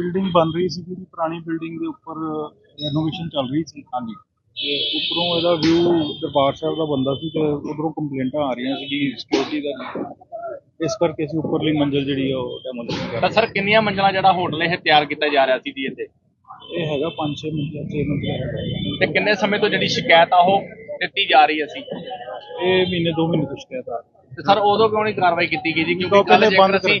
Building ਬਣ ਰਹੀ ਸੀ ਜਿਹੜੀ ਪੁਰਾਣੀ ਬਿਲਡਿੰਗ ਦੇ ਉੱਪਰ ਰੈਨੋਵੇਸ਼ਨ ਚੱਲ ਰਹੀ ਸੀ। ਹਾਂਜੀ। ਤੇ ਉੱਪਰੋਂ ਇਹਦਾ ਵਿਊ ਦਰਬਾਰ ਸਾਹਿਬ ਦਾ ਬੰਦਾ ਸੀ ਤੇ ਉਧਰੋਂ ਕੰਪਲੇਂਟਾਂ ਆ ਰਹੀਆਂ ਸੀ ਕਿ ਸਿਕਿਉਰਿਟੀ ਦਾ ਇਸ ਕਰਕੇ ਅਸੀਂ ਉੱਪਰਲੀ ਮੰਜ਼ਿਲ ਜਿਹੜੀ ਆ ਉਹ ਡੈਮੋਲੀਸ਼ਨ ਕਰ ਤਾਂ ਸਰ ਕਿੰਨੀਆਂ ਮੰਜ਼ਲਾਂ ਜਿਹੜਾ ਹੋਟਲ ਇਹ ਤਿਆਰ ਕੀਤਾ ਜਾ ਰਿਹਾ ਸੀ ਜੀ ਇੱਥੇ। ਇਹ ਹੈਗਾ 5-6 ਮੰਜ਼ਿਲ 6 ਮੰਜ਼ਿਲ ਤੇ ਕਿੰਨੇ ਸਮੇਂ ਤੋਂ ਜਿਹੜੀ ਸ਼ਿਕਾਇਤ ਆ ਉਹ ਦਿੱਤੀ ਜਾ ਰਹੀ ਸੀ ਇਹ ਮਹੀਨੇ ਦੋ ਮਹੀਨੇ ਤੋਂ ਸ਼ਿਕਾਇਤ ਆ ਰਹੀ ਤੇ ਸਰ ਉਦੋਂ ਕਿਉਂ ਨਹੀਂ ਕਾਰਵਾਈ ਕੀਤੀ ਗਈ ਜੀ? ਕਿਉਂਕਿ ਕਿਉਂ ਕੱਲ ਜੇਕਰ ਅਸੀਂ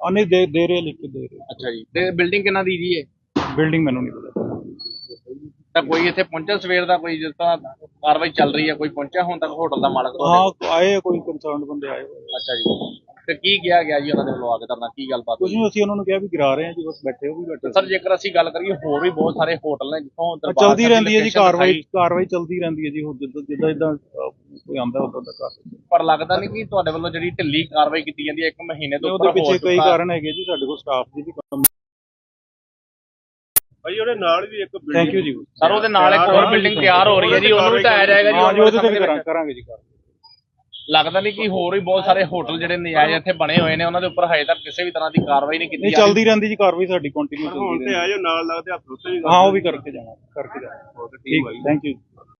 ਆ ਨਹੀਂ ਦੇ ਦੇ ਰਹੇ ਲਿਖ ਕੇ ਦੇ ਰਹੇ। ਅੱਛਾ ਜੀ। ਤੇ ਬਿਲਡਿੰਗ ਕਿੰਨਾ ਦੀ ਜੀ ਇਹ? ਬਿਲਡਿੰਗ ਮੈਨੂੰ ਨਹੀਂ ਪਤਾ। ਤਾਂ ਕੋਈ ਇੱਥੇ ਪਹੁੰਚਿਆ ਸਵੇਰ ਦਾ ਕੋਈ ਜਿਸ ਤਰ੍ਹਾਂ ਕਾਰਵਾਈ ਚੱਲ ਰਹੀ ਹੈ ਕੋਈ ਪਹੁੰਚਿਆ ਹੁਣ ਤੱਕ ਹੋਟਲ ਦਾ ਮਾਲਕ? ਹਾਂ ਆਏ ਆ ਕੋਈ ਕੰਸਰਨਡ ਬੰਦੇ ਆਏ ਹੋਏ। ਅੱਛਾ ਜੀ। ਤੇ ਕੀ ਕਿਹਾ ਗਿਆ ਜੀ ਉਹਨਾਂ ਦੇ ਵੱਲੋਂ ਆ ਕੇ ਤੁਹਾਡਾ ਕੀ ਗੱਲਬਾਤ ਕੁਝ ਹੋਈ? ਨਹੀਂ ਅਸੀਂ ਉਹਨਾਂ ਨੂੰ ਕਿਹਾ ਵੀ ਗਿਰਾ ਰਹੇ ਹਾਂ ਜੀ ਬਸ ਬੈਠੇ ਹੋ ਵੀ ਬੈਠੇ ਸਰ ਜੇਕਰ ਅਸੀਂ ਗੱਲ ਕਰੀਏ ਹੋਰ ਵੀ ਬਹੁਤ ਸਾਰੇ ਹੋਟਲ ਨੇ ਜਿੱਥੋਂ ਆ, ਦਰਬਾਰ ਚੱਲਦੀ ਸਾਹਿਬ ਦੀ ਰਹਿੰਦੀ ਹੈ ਜੀ location ਕਾਰਵਾਈ ਦਿਖਾਈ, ਕਾਰਵਾਈ ਚੱਲਦੀ ਰਹਿੰਦੀ ਹੈ ਜੀ ਹੁਣ ਜਿੱਦਾਂ ਜਿੱਦਾਂ ਜਿੱਦਾਂ ਅਹ, ਕੋਈ ਆਂਦਾ ਉਦਾਂ ਦਾ ਕਰ ਪਰ ਲੱਗਦਾ ਨਹੀਂ ਕਿ ਤੁਹਾਡੇ ਵੱਲੋਂ ਜਿਹੜੀ ਢਿੱਲੀ ਕਾਰਵਾਈ ਕੀਤੀ ਜਾਂਦੀ ਹੈ ਇੱਕ ਮਹੀਨੇ ਤੋਂ ਉਹਦੇ ਉੱਪਰ ਹੋ ਪਿੱਛੇ ਕਈ ਚੁੱਕਾ ਕਾਰਨ ਹੈਗੇ ਜੀ ਸਾਡੇ ਕੋਲ ਸਟਾਫ ਦੀ ਵੀ ਕਮੀ ਭਾਈ ਉਹਦੇ ਨਾਲ ਵੀ ਇੱਕ ਥੈਂਕ ਯੂ ਜੀ। ਸਰ ਉਹਦੇ ਨਾਲ ਇੱਕ ਹੋਰ ਬਿਲਡਿੰਗ ਤਿਆਰ ਹੋ ਰਹੀ ਹੈ ਜੀ ਉਹਨੂੰ ਵੀ ਢਾਇਆ ਜਾਏਗਾ ਜੀ ਹਾਂ ਜੀ ਉਹਦੇ ਤੇ ਵੀ ਕਰਾਂ-। ਕਰਾਂਗੇ ਜੀ ਕਾਰਵਾਈ। ਲੱਗਦਾ ਨਹੀਂ ਕਿ ਹੋਰ ਵੀ ਬਹੁਤ ਸਾਰੇ ਹੋਟਲ ਜਿਹੜੇ ਨਜਾਇਜ਼ ਇੱਥੇ ਬਣੇ ਹੋਏ ਨੇ ਉਹਨਾਂ ਦੇ ਉੱਪਰ ਹਜੇ ਤੱਕ ਕਿਸੇ ਵੀ ਤਰ੍ਹਾਂ ਦੀ ਕਾਰਵਾਈ ਨਹੀਂ ਕੀਤੀ ਨਹੀਂ ਜਾ ਰਹੀ। ਚੱਲਦੀ ਰਹਿੰਦੀ ਜੀ ਕਾਰਵਾਈ ਸਾਡੀ ਕੰਟੀਨਿਊ ਹੁਣ ਚੱਲਦੀ ਤੇ ਰਹਿੰਦੀ। ਆਜੋ ਨਾਲ ਲੱਗਦੇ ਹੱਥ ਉੱਤੇ ਵੀ ਹਾਂ ਉਹ ਵੀ ਕਰਕੇ ਜਾਵਾਂਗੇ ਕਰਕੇ ਜਾਵਾਂਗੇ। ਠੀਕ ਥੈਂਕ ਯੂ